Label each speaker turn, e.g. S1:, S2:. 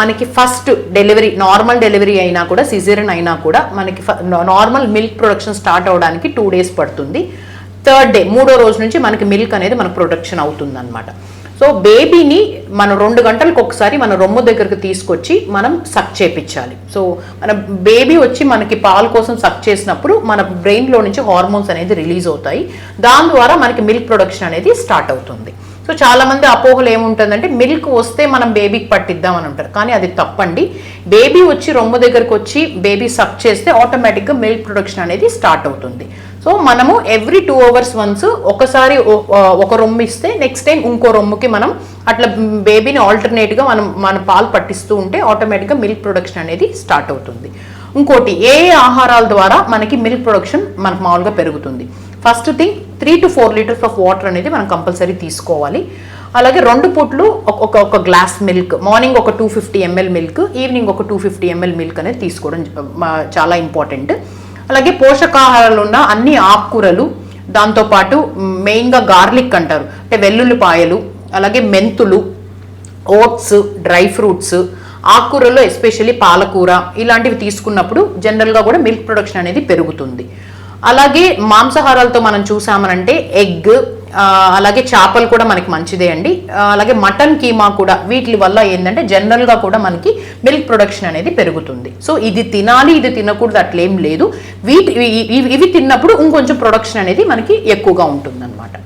S1: మనకి first delivery normal delivery అయినా కూడా సిజేరియన్ అయినా కూడా మనకి నార్మల్ మిల్క్ ప్రొడక్షన్ స్టార్ట్ అవడానికి టూ డేస్ పడుతుంది. థర్డ్ డే మూడో రోజు నుంచి మనకి మిల్క్ అనేది మనకు ప్రొడక్షన్ అవుతుంది అనమాట సో బేబీని మనం రెండు గంటలకు ఒకసారి మన రొమ్ము దగ్గరకు తీసుకొచ్చి మనం సక్ చేపించాలి సో మన బేబీ వచ్చి మనకి పాలు కోసం సక్ చేసినప్పుడు మన బ్రెయిన్లో నుంచి హార్మోన్స్ అనేది రిలీజ్ అవుతాయి. దాని ద్వారా మనకి మిల్క్ ప్రొడక్షన్ అనేది స్టార్ట్ అవుతుంది. సో చాలా మంది అపోహలు ఏముంటుందంటే మిల్క్ వస్తే మనం బేబీకి పట్టిద్దాం అని అంటారు. కానీ అది తప్పండి. బేబీ వచ్చి రొమ్ము దగ్గరకు వచ్చి బేబీ సక్ చేస్తే ఆటోమేటిక్గా మిల్క్ ప్రొడక్షన్ అనేది స్టార్ట్ అవుతుంది. సో మనము ఎవ్రీ టూ అవర్స్ వన్స్ ఒకసారి ఒక రొమ్ము ఇస్తే నెక్స్ట్ టైం ఇంకో రొమ్ముకి మనం అట్లా బేబీని ఆల్టర్నేట్గా మనం మన పాలు పట్టిస్తూ ఉంటే ఆటోమేటిక్గా మిల్క్ ప్రొడక్షన్ అనేది స్టార్ట్ అవుతుంది. ఇంకోటి ఏ ఏ ఆహారాల ద్వారా మనకి మిల్క్ ప్రొడక్షన్ మనకు మామూలుగా పెరుగుతుంది. First thing three to four litres of water అనేది మనం కంపల్సరీ తీసుకోవాలి. అలాగే రెండు పూట్లు ఒక- ఒక గ్లాస్ మిల్క్ మార్నింగ్ ఒక two fifty ML milk evening ఒక టూ ఫిఫ్టీ ఎంఎల్ మిల్క్ అనేది తీసుకోవడం చాలా ఇంపార్టెంట్. అలాగే పోషకాహారాలు ఉన్న అన్ని ఆకుకూరలు దాంతోపాటు మెయిన్గా గార్లిక్ అంటారు అంటే వెల్లుల్లిపాయలు అలాగే మెంతులు ఓట్స్ డ్రై ఫ్రూట్స్ ఆకుకూరలో ఎస్పెషల్లీ పాలకూర ఇలాంటివి తీసుకున్నప్పుడు జనరల్గా కూడా మిల్క్ ప్రొడక్షన్ అనేది పెరుగుతుంది. అలాగే మాంసాహారాలతో మనం చూసామనంటే ఎగ్ అలాగే చేపలు కూడా మనకి మంచిదే అండి. అలాగే మటన్ కీమా కూడా వీటి వల్ల ఏంటంటే జనరల్గా కూడా మనకి మిల్క్ ప్రొడక్షన్ అనేది పెరుగుతుంది. సో ఇది తినాలి ఇది తినకూడదు అట్లేం లేదు. వీటి ఇవి- ఇవి ఇవి తిన్నప్పుడు ఇంకొంచెం ప్రొడక్షన్ అనేది మనకి ఎక్కువగా ఉంటుంది